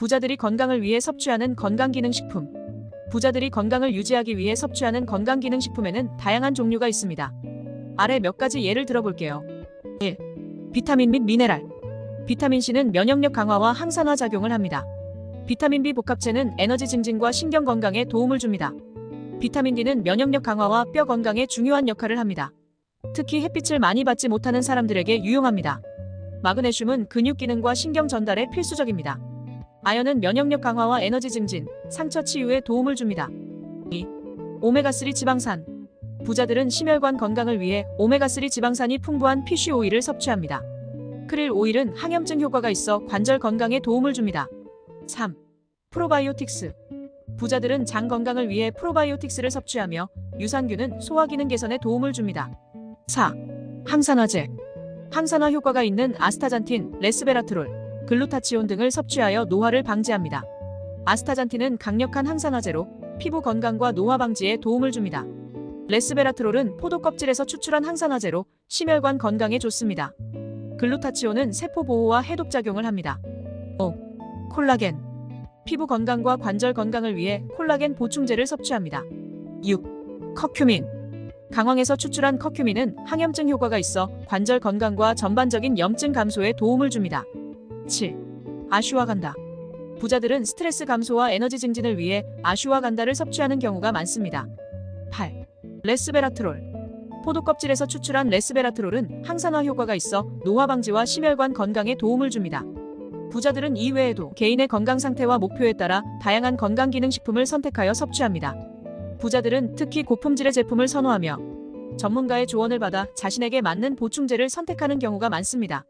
부자들이 건강을 위해 섭취하는 건강기능식품. 부자들이 건강을 유지하기 위해 섭취하는 건강기능식품에는 다양한 종류가 있습니다. 아래 몇 가지 예를 들어볼게요. 1. 비타민 및 미네랄. 비타민 C는 면역력 강화와 항산화 작용을 합니다. 비타민 B 복합체는 에너지 증진과 신경 건강에 도움을 줍니다. 비타민 D는 면역력 강화와 뼈 건강에 중요한 역할을 합니다. 특히 햇빛을 많이 받지 못하는 사람들에게 유용합니다. 마그네슘은 근육 기능과 신경 전달에 필수적입니다. 아연은 면역력 강화와 에너지 증진, 상처 치유에 도움을 줍니다. 2. 오메가3 지방산. 부자들은 심혈관 건강을 위해 오메가3 지방산이 풍부한 피쉬 오일을 섭취합니다. 크릴 오일은 항염증 효과가 있어 관절 건강에 도움을 줍니다. 3. 프로바이오틱스. 부자들은 장 건강을 위해 프로바이오틱스를 섭취하며 유산균은 소화 기능 개선에 도움을 줍니다. 4. 항산화제. 항산화 효과가 있는 아스타잔틴, 레스베라트롤, 글루타치온 등을 섭취하여 노화를 방지합니다. 아스타잔틴은 강력한 항산화제로 피부 건강과 노화 방지에 도움을 줍니다. 레스베라트롤은 포도 껍질에서 추출한 항산화제로 심혈관 건강에 좋습니다. 글루타치온은 세포 보호와 해독 작용을 합니다. 5. 콜라겐. 피부 건강과 관절 건강을 위해 콜라겐 보충제를 섭취합니다. 6. 커큐민. 강황에서 추출한 커큐민은 항염증 효과가 있어 관절 건강과 전반적인 염증 감소에 도움을 줍니다. 7. 아슈와 간다. 부자들은 스트레스 감소와 에너지 증진을 위해 아슈와 간다를 섭취하는 경우가 많습니다. 8. 레스베라트롤. 포도 껍질에서 추출한 레스베라트롤은 항산화 효과가 있어 노화 방지와 심혈관 건강에 도움을 줍니다. 부자들은 이외에도 개인의 건강 상태와 목표에 따라 다양한 건강 기능 식품을 선택하여 섭취합니다. 부자들은 특히 고품질의 제품을 선호하며 전문가의 조언을 받아 자신에게 맞는 보충제를 선택하는 경우가 많습니다.